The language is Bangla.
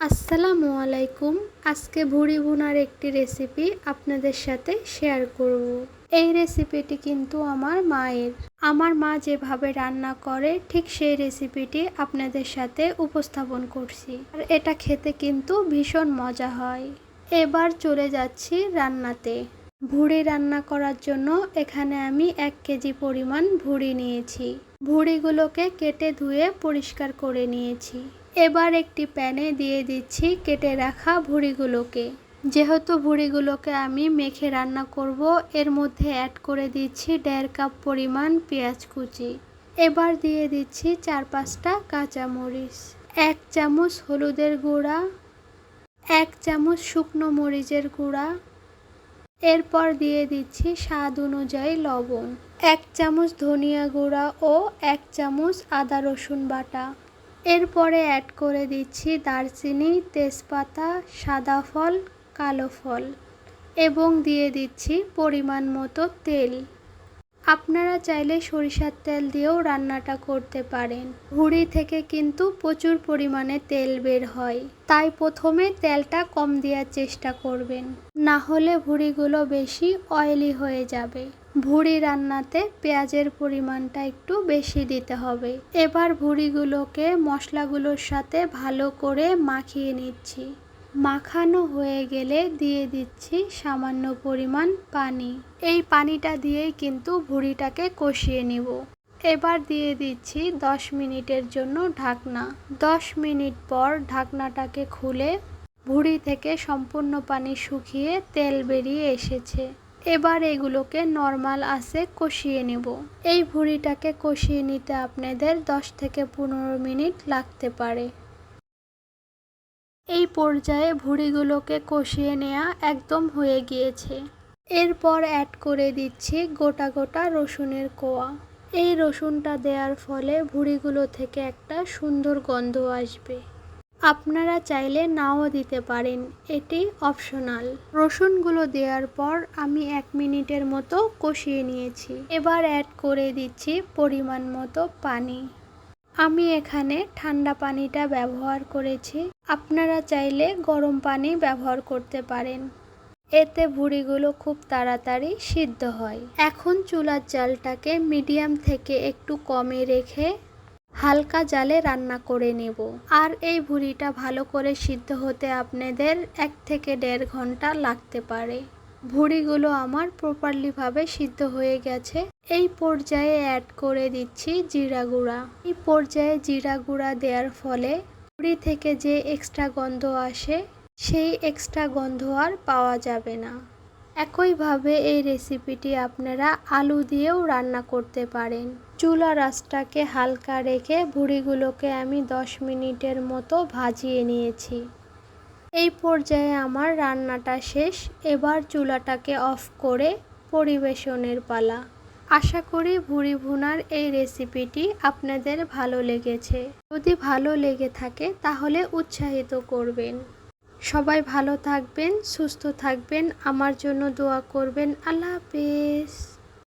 আসসালামু আলাইকুম। আজকে ভুড়ি ভুনার একটি রেসিপি আপনাদের সাথে শেয়ার করব। এই রেসিপিটি কিন্তু আমার মায়ের। আমার মা যেভাবে রান্না করে, ঠিক সেই রেসিপিটি আপনাদের সাথে উপস্থাপন করছি। আর এটা খেতে কিন্তু ভীষণ মজা হয়। এবার চলে যাচ্ছি রান্নাতে। ভুড়ি রান্না করার জন্য এখানে আমি এক কেজি পরিমাণ ভুড়ি নিয়েছি। ভুড়িগুলোকে কেটে ধুয়ে পরিষ্কার করে নিয়েছি। এবার একটি প্যানে দিয়ে দিচ্ছি কেটে রাখা ভুড়িগুলোকে। যেহেতু ভুড়িগুলোকে আমি মেখে রান্না করব, এর মধ্যে অ্যাড করে দিচ্ছি দেড় কাপ পরিমাণ পেঁয়াজ কুচি। এবার দিয়ে দিচ্ছি চার পাঁচটা কাঁচামরিচ, এক চামচ হলুদের গুঁড়া, এক চামচ শুকনো মরিচের গুঁড়া। এরপর দিয়ে দিচ্ছি স্বাদ অনুযায়ী লবণ, এক চামচ ধনিয়া গুঁড়া ও এক চামচ আদা রসুন বাটা। এরপরে অ্যাড করে দিচ্ছি দারচিনি, তেজপাতা, সাদা ফল, কালো ফল এবং দিয়ে দিচ্ছি পরিমাণ মতো তেল। আপনারা চাইলে সরিষার তেল দিয়েও রান্নাটা করতে পারেন। ভুড়ি থেকে কিন্তু প্রচুর পরিমাণে তেল বের হয়। তাই প্রথমে তেলটা কম দেওয়ার চেষ্টা করবেন। না হলে ভুড়িগুলো বেশি অয়েলি হয়ে যাবে। ভুড়ি রান্নাতে পেঁয়াজের পরিমাণটা একটু বেশি দিতে হবে। এবার ভুড়িগুলোকে মশলাগুলোর সাথে ভালো করে মাখিয়ে নিচ্ছি। মাখানো হয়ে গেলে দিয়ে দিচ্ছি সামান্য পরিমাণ পানি। এই পানিটা দিয়েই কিন্তু ভুড়িটাকে কষিয়ে নিব। এবার দিয়ে দিচ্ছি দশ মিনিটের জন্য ঢাকনা। দশ মিনিট পর ঢাকনাটাকে খুলে ভুড়ি থেকে সম্পূর্ণ পানি শুকিয়ে তেল বেরিয়ে এসেছে। এবার এগুলোকে নর্মাল আসে কষিয়ে নেব। এই ভুড়িটাকে কষিয়ে নিতে আপনাদের দশ থেকে পনেরো মিনিট লাগতে পারে। এই পর্যায়ে ভুড়িগুলোকে কষিয়ে নেওয়া একদম হয়ে গিয়েছে। এরপর অ্যাড করে দিচ্ছি গোটা গোটা রসুনের কোয়া। এই রসুনটা দেওয়ার ফলে ভুড়িগুলো থেকে একটা সুন্দর গন্ধ আসবে। আপনারা চাইলে নাও দিতে পারেন, এটি অপশনাল রসুনগুলো দেওয়ার পর আমি এক মিনিটের মতো কষিয়ে নিয়েছি। এবার অ্যাড করে দিচ্ছি পরিমাণ মতো পানি। আমি এখানে ঠান্ডা পানিটা ব্যবহার করেছি। আপনারা চাইলে গরম পানি ব্যবহার করতে পারেন। এতে ভুড়িগুলো খুব তাড়াতাড়ি সিদ্ধ হয়। এখন চুলার জালটাকে মিডিয়াম থেকে একটু কমে রেখে হালকা জালে রান্না করে নেব। আর এই ভুড়িটা ভালো করে সিদ্ধ হতে আপনাদের এক থেকে দেড় ঘণ্টা লাগতে পারে। ভুড়িগুলো আমার প্রপারলিভাবে সিদ্ধ হয়ে গেছে। এই পর্যায়ে অ্যাড করে দিচ্ছি জিরা গুঁড়া। এই পর্যায়ে জিরা গুঁড়া দেওয়ার ফলে ভুড়ি থেকে যে এক্সট্রা গন্ধ আসে, সেই এক্সট্রা গন্ধ আর পাওয়া যাবে না। একইভাবে এই রেসিপিটি আপনারা আলু দিয়েও রান্না করতে পারেন। চুলা রাসটাকে হালকা রেখে ভুড়িগুলোকে আমি দশ মিনিটের মতো ভাজিয়ে নিয়েছি। এই পর্যায়ে আমার রান্নাটা শেষ, এবার চুলাটাকে অফ করে পরিবেশনের পালা। আশা করি ভুড়ি ভুনার এই রেসিপিটি আপনাদের ভালো লেগেছে। যদি ভালো লেগে থাকে, তাহলে উৎসাহিত করবেন। সবাই ভালো থাকবেন, সুস্থ থাকবেন, আমার জন্য দোয়া করবেন। আল্লাহ হাফেজ।